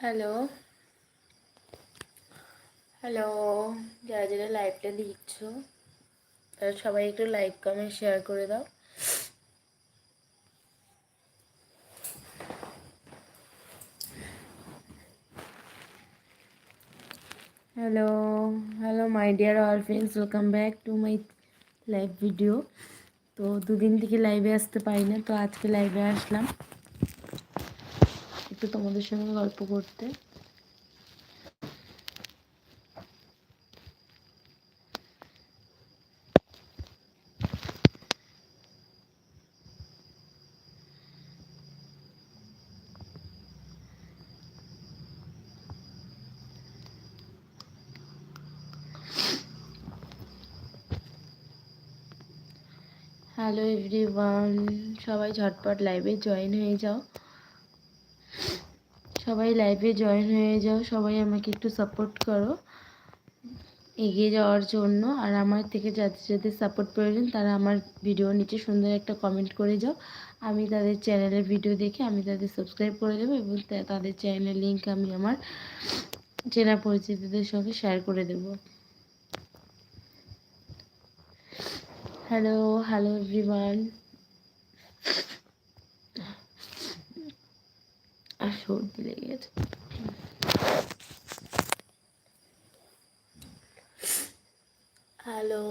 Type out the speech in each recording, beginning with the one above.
Hello hello যারা যারা লাইভটা দিচ্ছ তারা সবাই একটু লাইক কমেন্ট শেয়ার করে দাও। Hello hello my dear all friends welcome back to my live video তো দুদিন থেকে লাইভে আসতে পারি না তো আজকে লাইভে আসলাম। একটু তোমাদের সঙ্গে গল্প করতে। হ্যালো এভরিওয়ান সবাই ঝটপট লাইভে জয়েন হয়ে যাও। সবাই লাইভে জয়েন হয়ে যাও, সবাই আমাকে একটু সাপোর্ট করো। এগিয়ে যাওয়ার জন্য। আর আমার থেকে যাদের যাদের সাপোর্ট প্রয়োজন, তারা আমার ভিডিও নিচে সুন্দর একটা কমেন্ট করে যাও। আমি তাদের চ্যানেলের ভিডিও দেখে আমি তাদের সাবস্ক্রাইব করে দেবো এবং তাদের চ্যানেলের লিঙ্ক আমি আমার চেনা পরিচিতদের সঙ্গে শেয়ার করে দেবো। হ্যালো হ্যালো এভরিওয়ান আর সর্দি লেগে গেছে হ্যালো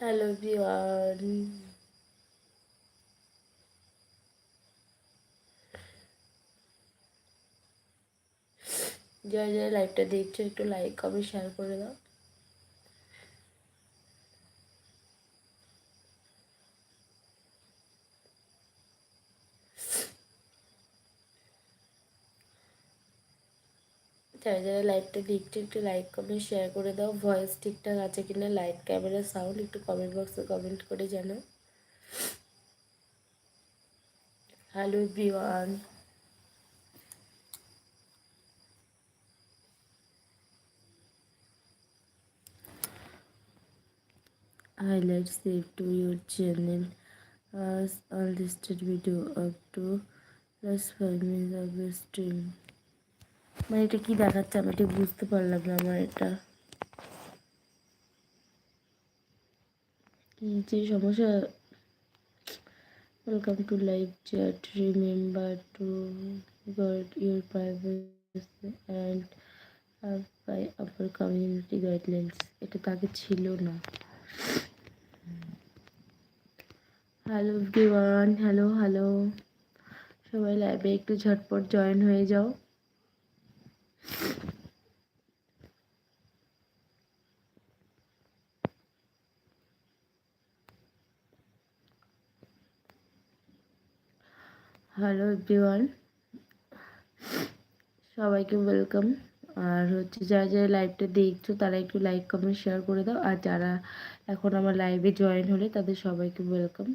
হ্যালো এভরিওয়ান যারা যারা লাইভটা দেখছ, একটু লাইক কমেন্ট শেয়ার করে দাও। যারা যারা লাইভটা দেখছ, একটু লাইক কমেন্ট শেয়ার করে দাও। ভয়েস ঠিকঠাক আছে কিনা লাইট ক্যামেরা সাউন্ড একটু কমেন্ট বক্সে কমেন্ট করে জানাও। Hello everyone highlights saved to your channel as unlisted video up to last 5 minutes of the stream. মানে এটা কি দেখাচ্ছে? আমি এটা বুঝতে পারলাম না আমার এটা কি যে সমস্যা? Welcome to live chat remember to guard your privacy and by upper community guidelines এটা তাকে ছিল না। হ্যালো এভরিওয়ান হ্যালো হ্যালো সবাই লাইভে একটু ঝটপট জয়েন হয়ে যাও। হ্যালো এভরিওয়ান সবাইকে ওয়েলকাম আর হচ্ছে যারা যারা লাইভটা দেখছ, তারা একটু লাইক কমেন্ট শেয়ার করে দাও। আর যারা এখন আমার লাইভে জয়েন হলে, তাদের সবাইকে ওয়েলকাম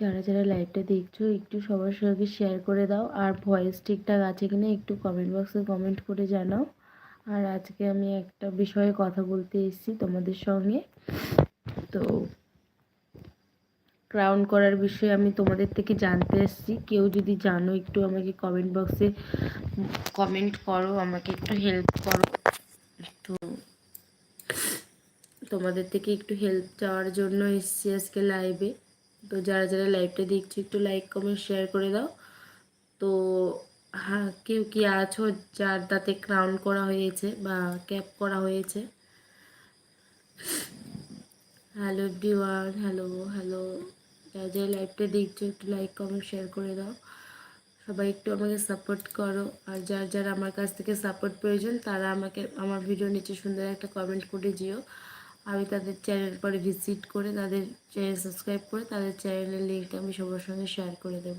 যারা যারা লাইভটা দেখছ, একটু সবার সঙ্গে শেয়ার করে দাও। আর ভয়েস ঠিকঠাক আছে কিনা একটু কমেন্ট বক্সে কমেন্ট করে জানাও। আর আজকে আমি একটা বিষয়ে কথা বলতে এসেছি তোমাদের সঙ্গে। তো ক্রাউন করার বিষয়ে আমি তোমাদের থেকে জানতে এসেছি। কেউ যদি জানো, একটু আমাকে কমেন্ট বক্সে কমেন্ট করো, আমাকে একটু হেল্প করো। তো তোমাদের থেকে একটু হেল্প চাওয়ার জন্য এসেছি আজকে লাইভে তো যারা যারা লাইভটা দেখছ, একটু লাইক কমেন্ট শেয়ার করে দাও। তো হ্যাঁ কেউ কি আছো যার দাঁতে ক্রাউন করা হয়েছে বা ক্যাপ করা হয়েছে? হ্যালো এভরিওয়ান হ্যালো হ্যালো যারা যারা লাইভটা দেখছ, একটু লাইক কমেন্ট শেয়ার করে দাও। সবাই একটু আমাকে সাপোর্ট করো। আর যার যার আমার কাছ থেকে সাপোর্ট প্রয়োজন তারা আমাকে, আমার ভিডিও নিচে সুন্দর একটা কমেন্ট করে যেও আমি তাদের চ্যানেল পরে ভিজিট করে, তাদের চ্যানেল সাবস্ক্রাইব করে, তাদের চ্যানেলের লিঙ্ক আমি সবার সঙ্গে শেয়ার করে দেব।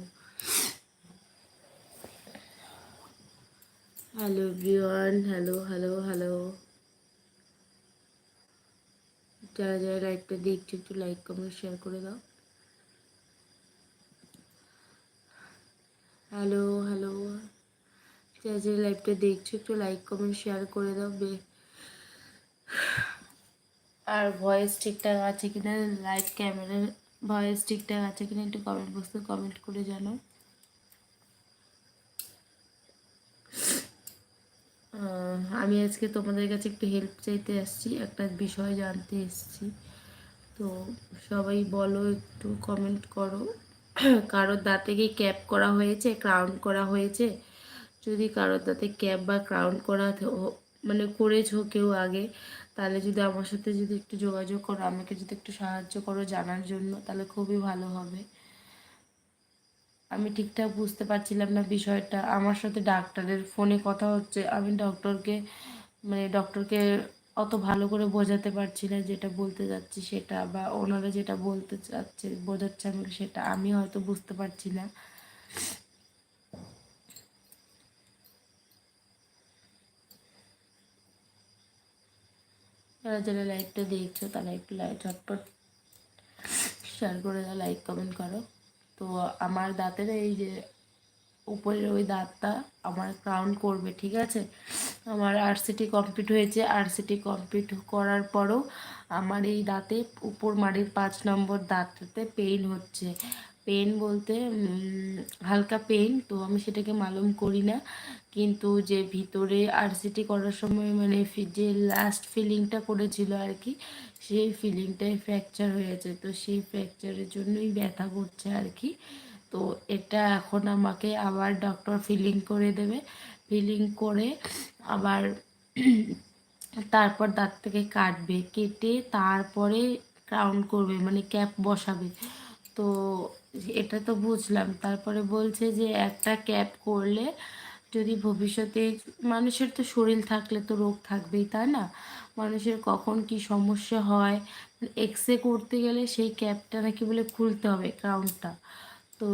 Hello everyone hello hello hello যারা যারা লাইকটা দেখছ, একটু লাইক কমেন্ট শেয়ার করে দাও। হ্যালো হ্যালো যারা যারা লাইভটা দেখছ, একটু লাইক কমেন্ট শেয়ার করে দাও। আর ভয়েস ঠিকঠাক আছে কিনা লাইট ক্যামেরার ভয়েস ঠিকঠাক আছে কিনা একটু কমেন্ট বক্সে কমেন্ট করে জানাও আমি আজকে তোমাদের কাছে একটু হেল্প চাইতে আসছি, একটা বিষয় জানতে এসেছি। তো সবাই বলো, একটু কমেন্ট করো। কারোর দাঁতে কি ক্যাপ করা হয়েছে ক্রাউন করা হয়েছে? যদি কারোর দাঁতে ক্যাপ বা ক্রাউন করা মানে করেছ কেউ আগে? তাহলে যদি আমার সাথে যদি একটু যোগাযোগ করো, আমাকে যদি একটু সাহায্য করো জানার জন্য, তাহলে খুবই ভালো হবে। আমি ঠিকঠাক বুঝতে পারছিলাম না বিষয়টা। আমার সাথে ডাক্তারের ফোনে কথা হচ্ছে। আমি ডক্টরকে মানে ডক্টরকে অত ভালো করে বোঝাতে পারছি না যেটা বলতে যাচ্ছি সেটা, বা ওনারা যেটা বলতে চাচ্ছে, বোঝাচ্ছে আমাকে সেটা। আমি হয়তো বুঝতে পারছি না। যারা যারা লাইকটা দেখছ, তারা একটু লাইক ঝটপট শেয়ার করে দাও লাইক কমেন্ট করো। তো আমার দাঁতের এই যে উপরের ওই দাঁতটা আমার ক্রাউন করবে, ঠিক আছে? আমার আরসিটি কমপ্লিট হয়েছে। আরসিটি কমপ্লিট করার পরও আমার এই দাঁতে উপর মাড়ির পাঁচ নম্বর দাঁতটাতে পেইন হচ্ছে। পেন বলতে হালকা পেন, তো আমি সেটাকে মালুম করি না। কিন্তু যে ভিতরে আরসিটি করার সময় মানে যে লাস্ট ফিলিংটা করেছিল আর কি সেই ফিলিংটাই ফ্র্যাকচার হয়েছে। তো সেই ফ্র্যাকচারের জন্যই ব্যথা করছে আর কি তো এটা এখন আমাকে আবার ডক্টর ফিলিং করে দেবে। ফিলিং করে আবার তারপর দাঁত থেকে কাটবে, কেটে তারপরে ক্রাউন করবে মানে ক্যাপ বসাবে। তো এটা তো বুঝলাম। তারপরে বলছে যে একটা ক্যাপ করলে যদি ভবিষ্যতে মানুষের তো শরীর থাকলে তো রোগ থাকবেই, তাই না? মানুষের কখন কি সমস্যা হয়? এক্স করতে গেলে সেই ক্যাপটা নাকি বলে খুলতে হবে ক্রাউনটা তো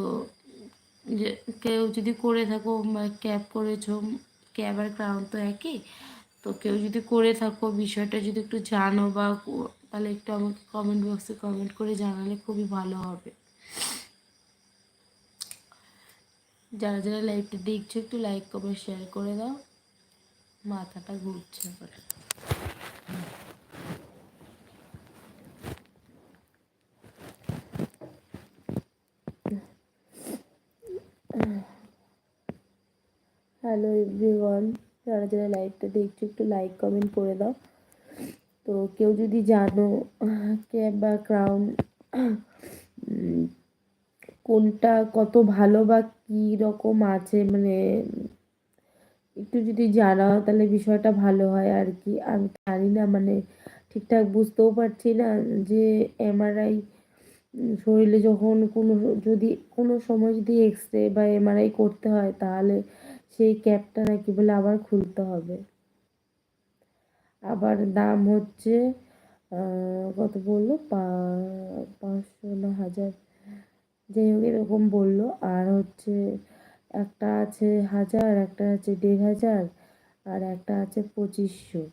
কেউ যদি করে থাকো ক্যাব করেছ ক্যাব আর ক্রাউন তো একই। তো কেউ যদি করে থাকো, বিষয়টা যদি একটু জানো বা তাহলে একটু আমাকে কমেন্ট বক্সে কমেন্ট করে জানালে খুবই ভালো হবে। যারা যারা লাইভটা দেখছ, একটু লাইক কমেন্ট শেয়ার করে দাও। মাথাটা ঘুরছে হ্যালো এভরিওয়ান যারা যারা লাইভটা দেখছ, একটু লাইক কমেন্ট করে দাও। তো কেউ যদি জানো ক্যাব বা ক্রাউন কোনটা কত ভালো বা কী রকম আছে মানে একটু যদি জানাও তাহলে বিষয়টা ভালো হয় আর কি আমি জানি না মানে ঠিকঠাক বুঝতেও পারছি না যে এমআরআই শরীরে যখন কোনো, যদি কোনো সময় যদি এক্স রে বা এমআরআই করতে হয় তাহলে সেই ক্যাপটা নাকি বলে আবার খুলতে হবে। আবার দাম হচ্ছে কত বলল? পাঁচশো না হাজার। যাই হোক, এরকম বলল। আর হচ্ছে একটা আছে হাজার, একটা আছে দেড় হাজার, আর একটা আছে পঁচিশশো।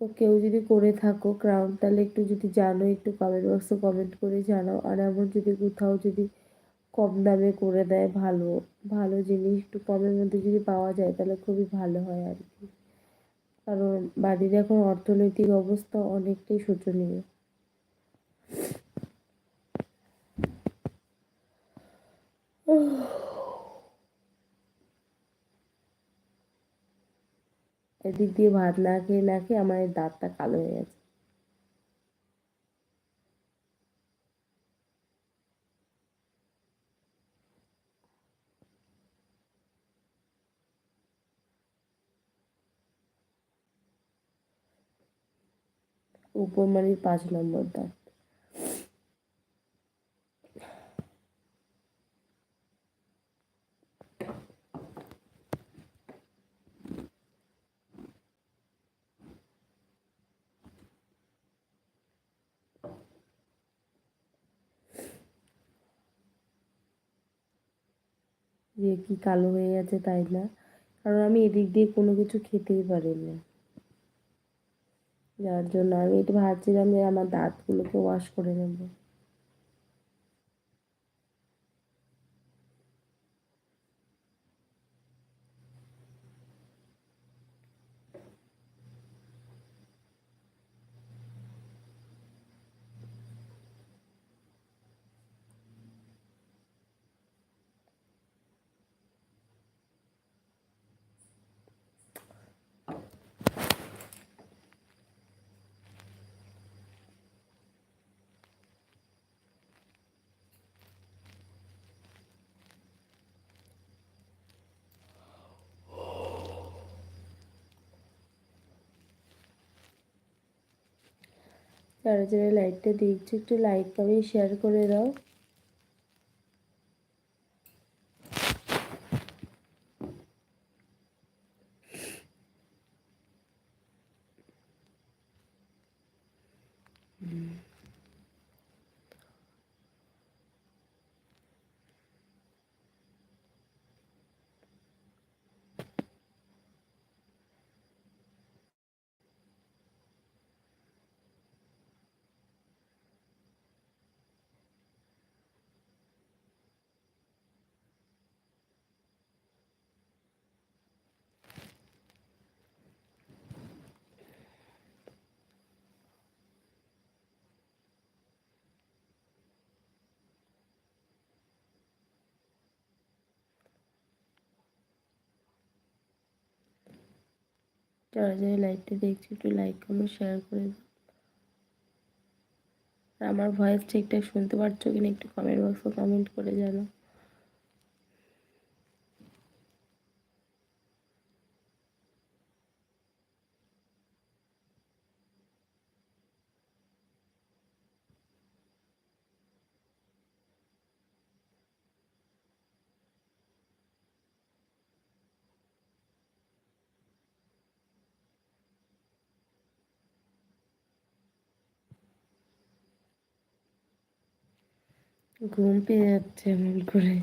তো কেউ যদি করে থাকো ক্রাউন তাহলে একটু যদি জানো, একটু কমেন্ট বক্সে কমেন্ট করে জানাও। আর এমন যদি কোথাও যদি কম দামে করে দেয়, ভালো ভালো জিনিস একটু কমের মধ্যে যদি পাওয়া যায় তাহলে খুবই ভালো হয় আর কি। কারণ বাড়ির এখন অর্থনৈতিক অবস্থা অনেকটাই শোচনীয়। এদিক দিয়ে ভাত না খেয়ে না খেয়ে আমার দাঁতটা কালো হয়ে গেছে। উপমানির পাঁচ নম্বর দাঁত। যে কি কালো হয়ে গেছে তাই না? কারণ আমি এদিক দিয়ে কোনো কিছু খেতেই পারিনি। যার জন্য আমি একটু ভাবছিলাম যে আমার দাঁতগুলোকে ওয়াশ করে নেব। যারা যারা লাইকটা দেখছ একটু লাইক কমেন্ট শেয়ার করে দাও। যারা যারা লাইভটি দেখছি, একটু লাইক কমেন্ট শেয়ার করে দাও আর আমার ভয়েস ঠিকঠাক শুনতে পারছ কিনা একটু কমেন্ট বক্সে কমেন্ট করে জানো ঘুম পেয়ে যাচ্ছে এমন করে।